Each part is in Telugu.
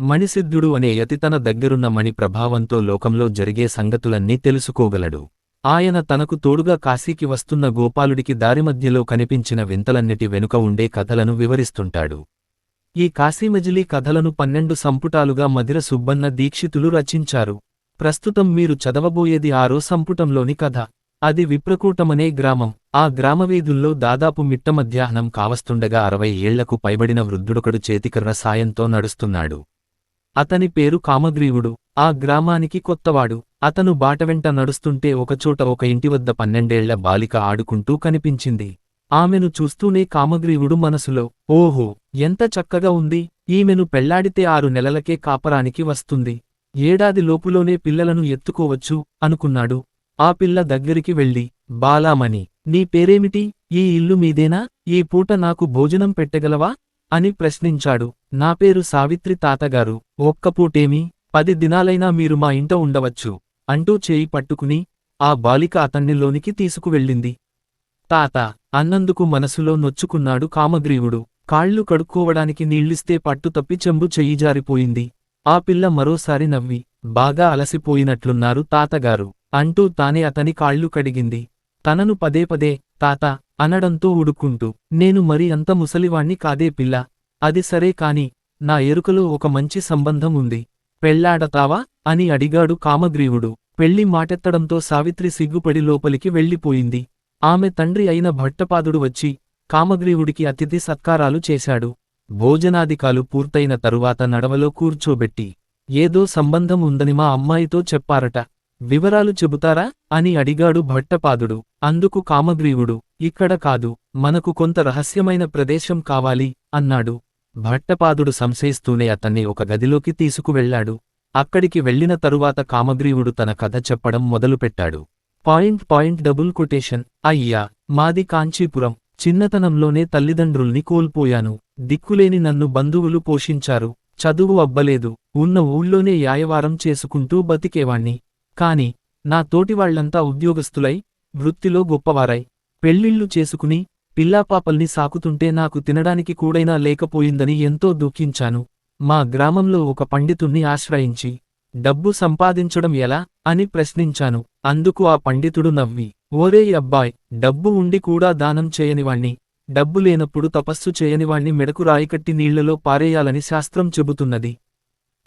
మణిసిద్ధుడు అనే యతి తన దగ్గరున్న మణి ప్రభావంతో లోకంలో జరిగే సంగతులన్నీ తెలుసుకోగలడు. ఆయన తనకు తోడుగా కాశీకి వస్తున్న గోపాలుడికి దారిమధ్యలో కనిపించిన వింతలన్నిటి వెనుక ఉండే కథలను వివరిస్తుంటాడు. ఈ కాశీమజిలీ కథలను పన్నెండు సంపుటాలుగా మధిర సుబ్బన్న దీక్షితులు రచించారు. ప్రస్తుతం మీరు చదవబోయేది ఆరో సంపుటంలోని కథ. అది విప్రకూటమనే గ్రామం. ఆ గ్రామవీధుల్లో దాదాపు మిట్ట మధ్యాహ్నం కావస్తుండగా అరవై ఏళ్ళకు పైబడిన వృద్ధుడొకడు చేతికర్ర సాయంతో నడుస్తున్నాడు. అతని పేరు కామగ్రీవుడు. ఆ గ్రామానికి కొత్తవాడు. అతను బాటవెంట నడుస్తుంటే ఒకచోట ఒక ఇంటి వద్ద పన్నెండేళ్ళ బాలిక ఆడుకుంటూ కనిపించింది. ఆమెను చూస్తూనే కామగ్రీవుడు మనసులో ఓహో ఎంత చక్కగా ఉంది. ఈమెను పెళ్ళాడితే ఆరు నెలలకే కాపరానికి వస్తుంది. ఏడాది లోపులోనే పిల్లలను ఎత్తుకోవచ్చు అనుకున్నాడు. ఆ పిల్ల దగ్గరికి వెళ్ళి బాలామణి నీ పేరేమిటి? ఈ ఇల్లు మీదేనా? ఈ పూట నాకు భోజనం పెట్టగలవా? అని ప్రశ్నించాడు. నా పేరు సావిత్రి తాతగారు. ఒక్కపూటేమి పది దినాలైనా మీరు మా ఇంట ఉండవచ్చు అంటూ చేయి పట్టుకుని ఆ బాలిక అతన్నిలోనికి తీసుకువెళ్ళింది. తాత అన్నందుకు మనసులో నొచ్చుకున్నాడు కామగ్రీవుడు. కాళ్ళు కడుక్కోవడానికి నీళ్ళిస్తే పట్టు తప్పి చెంబు చెయ్యి జారిపోయింది. ఆ పిల్ల మరోసారి నవ్వి బాగా అలసిపోయినట్లున్నారు తాతగారు అంటూ తానే అతని కాళ్ళు కడిగింది. తనను పదే పదే తాత అనడంతో ఉడుక్కుంటూ నేను మరి అంత ముసలివాణ్ణి కాదే పిల్ల అది సరే కాని నా ఎరుకలో ఒక మంచి సంబంధం ఉంది. పెళ్ళాడతావా అని అడిగాడు కామగ్రీవుడు. పెళ్ళి మాటెత్తడంతో సావిత్రి సిగ్గుపడి లోపలికి వెళ్ళిపోయింది. ఆమె తండ్రి అయిన భట్టపాదుడు వచ్చి కామగ్రీవుడికి అతిథి సత్కారాలు చేశాడు. భోజనాదికాలు పూర్తయిన తరువాత నడవలో కూర్చోబెట్టి ఏదో సంబంధం ఉందని మా అమ్మాయితో చెప్పారట. వివరాలు చెబుతారా? అని అడిగాడు భట్టపాదుడు. అందుకు కామగ్రీవుడు ఇక్కడ కాదు మనకు కొంత రహస్యమైన ప్రదేశం కావాలి అన్నాడు. భట్టపాదుడు సంశయిస్తూనే అతన్ని ఒక గదిలోకి తీసుకువెళ్ళాడు. అక్కడికి వెళ్ళిన తరువాత కామగ్రీవుడు తన కథ చెప్పడం మొదలుపెట్టాడు. పాయింట్ పాయింట్ డబుల్ కొటేషన్ అయ్యా మాది కాంచీపురం చిన్నతనంలోనే తల్లిదండ్రుల్ని కోల్పోయాను. దిక్కులేని నన్ను బంధువులు పోషించారు. చదువు అబ్బలేదు. ఉన్న ఊళ్ళోనే యాయవారం చేసుకుంటూ బతికేవాణ్ణి. కాని నా తోటివాళ్ళంతా ఉద్యోగస్తులై వృత్తిలో గొప్పవారై పెళ్ళిళ్ళు చేసుకుని పిల్లాపాపల్ని సాకుతుంటే నాకు తినడానికి కూడైనా లేకపోయిందని ఎంతో దుఃఖించాను. మా గ్రామంలో ఒక పండితుణ్ణి ఆశ్రయించి డబ్బు సంపాదించడం ఎలా? అని ప్రశ్నించాను. అందుకు ఆ పండితుడు నవ్వి ఓరే అబ్బాయ్ డబ్బు ఉండి కూడా దానం చేయనివాణ్ణి. డబ్బు లేనప్పుడు తపస్సు చేయనివాణ్ణి మెడకు రాయికట్టి నీళ్ళలో పారేయాలని శాస్త్రం చెబుతున్నది.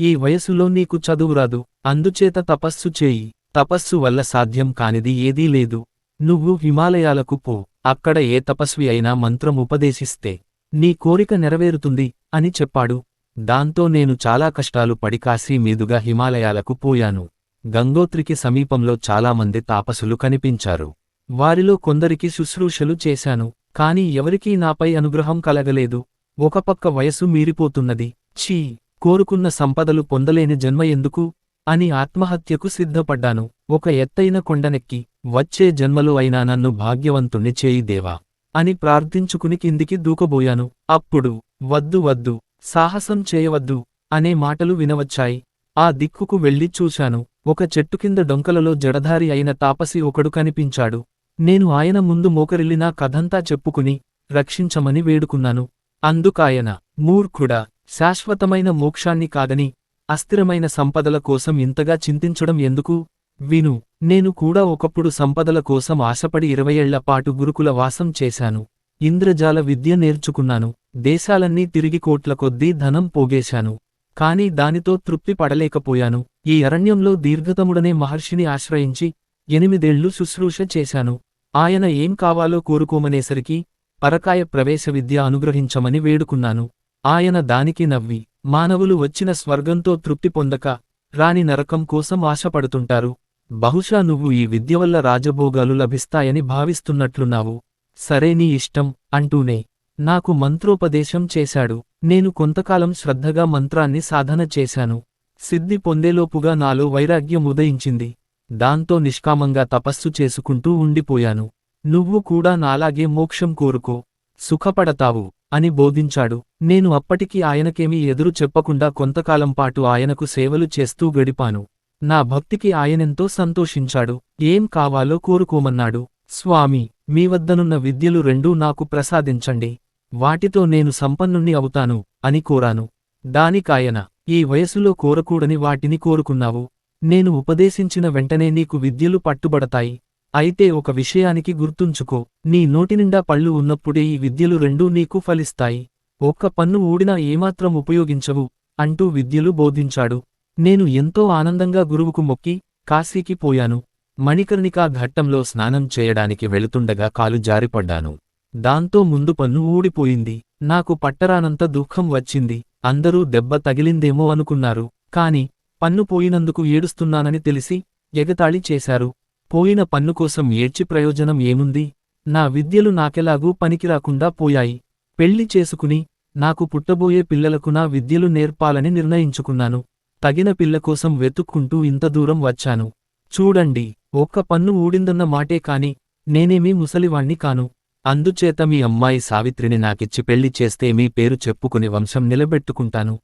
ఈ వయసులో నీకు చదువురాదు అందుచేత తపస్సు చేయి. తపస్సు వల్ల సాధ్యం కానిది ఏదీ లేదు. నువ్వు హిమాలయాలకు పో అక్కడ ఏ తపస్వి అయినా మంత్రం ఉపదేశిస్తే నీ కోరిక నెరవేరుతుంది అని చెప్పాడు. దాంతో నేను చాలా కష్టాలు పడి కాశీ మీదుగా హిమాలయాలకు పోయాను. గంగోత్రికి సమీపంలో చాలామంది తాపసులు కనిపించారు. వారిలో కొందరికి శుశ్రూషలు చేశాను కాని ఎవరికీ నాపై అనుగ్రహం కలగలేదు. ఒకపక్క వయసు మీరిపోతున్నది ఛీ కోరుకున్న సంపదలు పొందలేని జన్మ ఎందుకు? అని ఆత్మహత్యకు సిద్ధపడ్డాను. ఒక ఎత్తైన కొండనెక్కి వచ్చే జన్మలో అయినా నన్ను భాగ్యవంతుణ్ణి చేయి దేవా అని ప్రార్థించుకుని కిందికి దూకబోయాను. అప్పుడు వద్దు వద్దు సాహసం చేయవద్దు అనే మాటలు వినవచ్చాయి. ఆ దిక్కుకు వెళ్ళి చూశాను. ఒక చెట్టు కింద డొంకలలో జడధారి అయిన తాపసి ఒకడు కనిపించాడు. నేను ఆయన ముందు మోకరిల్లినా కథంతా చెప్పుకుని రక్షించమని వేడుకున్నాను. అందుకాయన మూర్ఖుడా శాశ్వతమైన మోక్షాన్ని కాదని అస్థిరమైన సంపదల కోసం ఇంతగా చింతించడం ఎందుకు? విను నేను కూడా ఒకప్పుడు సంపదల కోసం ఆశపడి ఇరవయేళ్ళ పాటు గురుకుల వాసం చేశాను. ఇంద్రజాల విద్య నేర్చుకున్నాను. దేశాలన్నీ తిరిగి కోట్ల కొద్దీ ధనం పోగేశాను. కాని దానితో తృప్తి పడలేకపోయాను. ఈ అరణ్యంలో దీర్ఘతముడనే మహర్షిని ఆశ్రయించి ఎనిమిదేళ్ళు శుశ్రూష చేశాను. ఆయన ఏం కావాలో కోరుకోమనేసరికి పరకాయ ప్రవేశ విద్య అనుగ్రహించమని వేడుకున్నాను. ఆయన దానికి నవ్వి మానవులు వచ్చిన స్వర్గంతో తృప్తి పొందక రాని నరకం కోసం ఆశపడుతుంటారు. బహుశా నువ్వు ఈ విద్య వల్ల రాజభోగాలు లభిస్తాయని భావిస్తున్నట్లున్నావు. సరే నీ ఇష్టం అంటూనే నాకు మంత్రోపదేశం చేశాడు. నేను కొంతకాలం శ్రద్ధగా మంత్రాన్ని సాధన చేశాను. సిద్ధి పొందేలోపుగా నాలో వైరాగ్యం ఉదయించింది. దాంతో నిష్కామంగా తపస్సు చేసుకుంటూ ఉండిపోయాను. నువ్వు కూడా నాలాగే మోక్షం కోరుకో. సుఖపడతావు. అని బోధించాడు. నేను అప్పటికి ఆయనకేమీ ఎదురు చెప్పకుండా కొంతకాలం పాటు ఆయనకు సేవలు చేస్తూ గడిపాను. నా భక్తికి ఆయనెంతో సంతోషించాడు. ఏం కావాలో కోరుకోమన్నాడు. స్వామి మీ వద్దనున్న విద్యలు రెండూ నాకు ప్రసాదించండి. వాటితో నేను సంపన్నుణ్ణి అవుతాను అని కోరాను. దానికాయన ఈ వయసులో కోరకూడని వాటిని కోరుకున్నావు. నేను ఉపదేశించిన వెంటనే నీకు విద్యలు పట్టుబడతాయి. అయితే ఒక విషయానికి గుర్తుంచుకో నీ నోటినిండా పళ్ళు ఉన్నప్పుడే ఈ విద్యలు రెండూ నీకు ఫలిస్తాయి. ఒక్క పన్ను ఊడినా ఏమాత్రం ఉపయోగించవు అంటూ విద్యలు బోధించాడు. నేను ఎంతో ఆనందంగా గురువుకు మొక్కి కాశీకి పోయాను. మణికర్ణికా ఘట్టంలో స్నానం చేయడానికి వెళుతుండగా కాలు జారిపడ్డాను. దాంతో ముందు పన్ను ఊడిపోయింది. నాకు పట్టరానంత దుఃఖం వచ్చింది. అందరూ దెబ్బ తగిలిందేమో అనుకున్నారు. కాని పన్ను పోయినందుకు ఏడుస్తున్నానని తెలిసి ఎగతాళి చేశారు. పోయిన పన్ను కోసం ఏడ్చి ప్రయోజనం ఏముంది? నా విద్యలు నాకెలాగూ పనికిరాకుండా పోయాయి. పెళ్ళి చేసుకుని నాకు పుట్టబోయే పిల్లలకు నా విద్యలు నేర్పాలని నిర్ణయించుకున్నాను. తగిన పిల్ల కోసం వెతుక్కుంటూ ఇంత దూరం వచ్చాను. చూడండి ఒక్క పన్ను ఊడిందన్న మాటే కాని నేనేమీ ముసలివాణ్ణి కాను. అందుచేత మీ అమ్మాయి సావిత్రిని నాకిచ్చి పెళ్ళి చేస్తే మీ పేరు చెప్పుకుని వంశం నిలబెట్టుకుంటాను.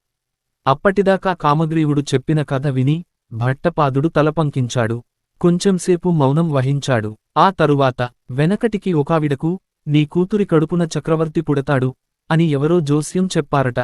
అప్పటిదాకా కామగ్రీవుడు చెప్పిన కథ విని భట్టపాదుడు తలపంకించాడు. కొంచెంసేపు మౌనం వహించాడు. ఆ తరువాత వెనకటికి ఒకావిడకు నీ కూతురి కడుపున చక్రవర్తి పుడతాడు అని ఎవరో జోస్యం చెప్పారట.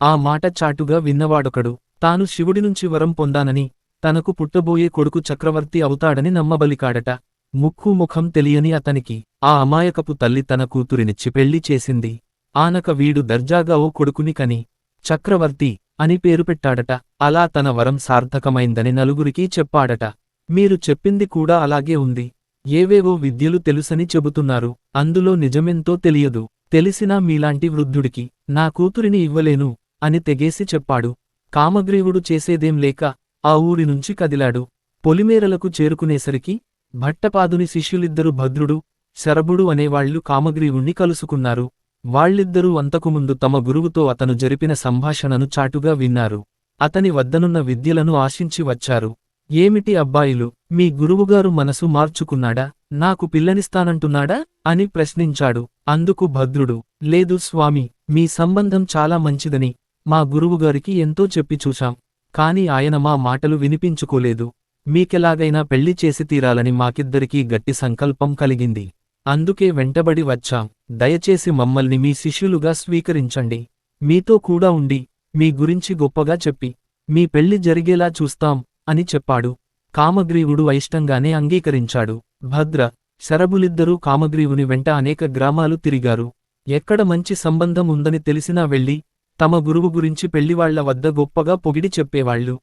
ఆ మాట చాటుగా విన్నవాడొకడు. తాను శివుడినుంచి వరం పొందానని తనకు పుట్టబోయే కొడుకు చక్రవర్తి అవుతాడని నమ్మబలికాడట. ముక్కు ముఖం తెలియని అతనికి ఆ అమాయకపు తల్లి తన కూతురినిచ్చి పెళ్ళి చేసింది. ఆనక వీడు దర్జాగా ఓ కొడుకుని కని చక్రవర్తి అని పేరు పెట్టాడట. అలా తన వరం సార్థకమైందని నలుగురికీ చెప్పాడట. మీరు చెప్పింది కూడా అలాగే ఉంది. ఏవేవో విద్యలు తెలుసని చెబుతున్నారు. అందులో నిజమెంతో తెలియదు. తెలిసినా మీలాంటి వృద్ధుడికి నా కూతురిని ఇవ్వలేను అని తెగేసి చెప్పాడు. కామగ్రీవుడు చేసేదేం లేక ఆ ఊరి నుంచి కదిలాడు. పొలిమేరలకు చేరుకునేసరికి భట్టపాదుని శిష్యులిద్దరు భద్రుడు శరభుడు అనేవాళ్ళు కామగ్రీవుణ్ణి కలుసుకున్నారు. వాళ్ళిద్దరూ అంతకుముందు తమ గురువుతో అతను జరిపిన సంభాషణను చాటుగా విన్నారు. అతని వద్దనున్న విద్యలను ఆశించి వచ్చారు. ఏమిటి అబ్బాయిలు? మీ గురువుగారు మనసు మార్చుకున్నాడా? నాకు పిల్లనిస్తానంటున్నాడా? అని ప్రశ్నించాడు. అందుకు భద్రుడు లేదు స్వామి మీ సంబంధం చాలా మంచిదని మా గురువుగారికి ఎంతో చెప్పి చూశాం. కాని ఆయన మా మాటలు వినిపించుకోలేదు. మీకెలాగైనా పెళ్ళి చేసి తీరాలని మాకిద్దరికీ గట్టి సంకల్పం కలిగింది. అందుకే వెంటబడి వచ్చాం. దయచేసి మమ్మల్ని మీ శిష్యులుగా స్వీకరించండి. మీతో కూడా ఉండి మీ గురించి గొప్పగా చెప్పి మీ పెళ్ళి జరిగేలా చూస్తాం. అని చెప్పాడు. కామగ్రీవుడు అయిష్టంగానే అంగీకరించాడు. భద్ర శరభులిద్దరూ కామగ్రీవుని వెంట అనేక గ్రామాలు తిరిగారు. ఎక్కడ మంచి సంబంధం ఉందని తెలిసినా వెళ్ళి తమ గురువు గురించి పెళ్ళివాళ్ళ వద్ద గొప్పగా పొగిడి చెప్పేవాళ్ళు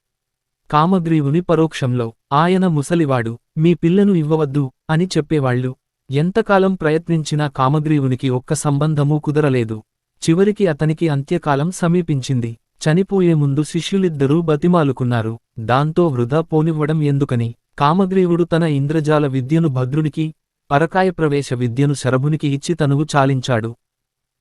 కామగ్రీవుని పరోక్షంలో ఆయన ముసలివాడు మీ పిల్లను ఇవ్వవద్దు అని చెప్పేవాళ్ళు ఎంతకాలం ప్రయత్నించినా కామగ్రీవునికి ఒక్క సంబంధమూ కుదరలేదు. చివరికి అతనికి అంత్యకాలం సమీపించింది. చనిపోయే ముందు శిష్యులిద్దరూ బతిమాలుకున్నారు. దాంతో వృధా పోనివ్వడం ఎందుకని? కామగ్రీవుడు తన ఇంద్రజాల విద్యను భద్రునికి పరకాయ ప్రవేశ విద్యను శరభునికి ఇచ్చి తనువు చాలించాడు.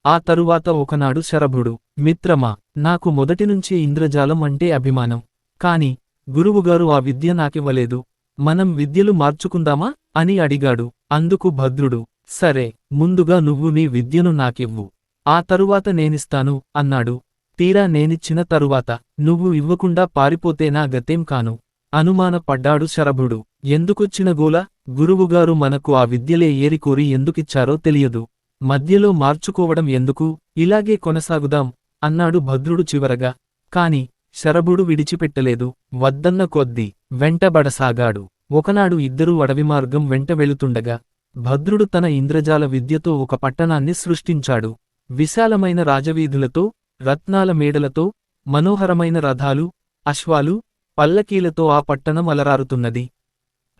ఆ తరువాత ఒకనాడు శరభుడు మిత్రమా నాకు మొదటినుంచి ఇంద్రజాలం అంటే అభిమానం. కాని గురువుగారు ఆ విద్య నాకివ్వలేదు. మనం విద్యలు మార్చుకుందామా? అని అడిగాడు. అందుకు భద్రుడు సరే ముందుగా నువ్వు నీ విద్యను నాకివ్వు. ఆ తరువాత నేనిస్తాను అన్నాడు. తీరా నేనిచ్చిన తరువాత నువ్వు ఇవ్వకుండా పారిపోతే నా గతేం కాను. అనుమానపడ్డాడు శరభుడు. ఎందుకొచ్చిన గోల? గురువుగారు మనకు ఆ విద్యలే ఏరికోరి ఎందుకిచ్చారో తెలియదు. మధ్యలో మార్చుకోవడం ఎందుకు? ఇలాగే కొనసాగుదాం అన్నాడు భద్రుడు చివరగా. కాని శరభుడు విడిచిపెట్టలేదు. వద్దన్న కొద్దీ వెంటబడసాగాడు. ఒకనాడు ఇద్దరూ అడవి మార్గం వెంట వెళుతుండగా భద్రుడు తన ఇంద్రజాల విద్యతో ఒక పట్టణాన్ని సృష్టించాడు. విశాలమైన రాజవీధులతో రత్నాల మేడలతో మనోహరమైన రథాలు అశ్వాలు పల్లకీలతో ఆ పట్టణం అలరారుతున్నది.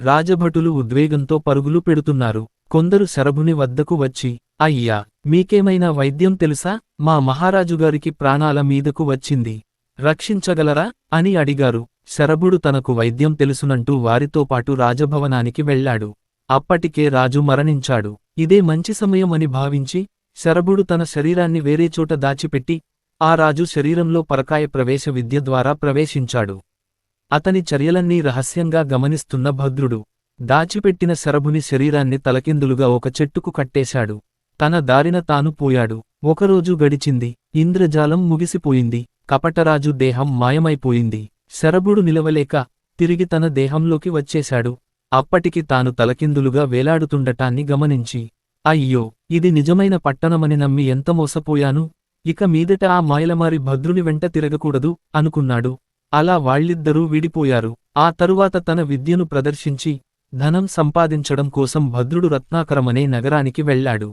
రాజభటులు ఉద్వేగంతో పరుగులు పెడుతున్నారు. కొందరు శరభుని వద్దకు వచ్చి అయ్యా మీకేమైనా వైద్యం తెలుసా? మా మహారాజుగారికి ప్రాణాల మీదకు వచ్చింది. రక్షించగలరా? అని అడిగారు. శరభుడు తనకు వైద్యం తెలుసునంటూ వారితో పాటు రాజభవనానికి వెళ్ళాడు. అప్పటికే రాజు మరణించాడు. ఇదే మంచి సమయం అని భావించి శరభుడు తన శరీరాన్ని వేరే చోట దాచిపెట్టి ఆ రాజు శరీరంలో పరకాయ ప్రవేశ విద్య ద్వారా ప్రవేశించాడు. అతని చర్యలన్నీ రహస్యంగా గమనిస్తున్న భద్రుడు. దాచిపెట్టిన శరభుని శరీరాన్ని తలకిందులుగా ఒక చెట్టుకు కట్టేశాడు. తన దారిన తాను పోయాడు. ఒకరోజు గడిచింది. ఇంద్రజాలం ముగిసిపోయింది. కపటరాజు దేహం మాయమైపోయింది. శరభుడు నిలవలేక తిరిగి తన దేహంలోకి వచ్చేశాడు. అప్పటికి తాను తలకిందులుగా వేలాడుతుండటాన్ని గమనించి అయ్యో ఇది నిజమైన పట్టణమని నమ్మి ఎంత మోసపోయాను? ఇక మీదట ఆ మాయలమారి భద్రుని వెంట తిరగకూడదు అనుకున్నాడు. అలా వాళ్ళిద్దరూ విడిపోయారు. ఆ తరువాత తన విద్యను ప్రదర్శించి ధనం సంపాదించడం కోసం భద్రుడు రత్నాకరమనే నగరానికి వెళ్ళాడు.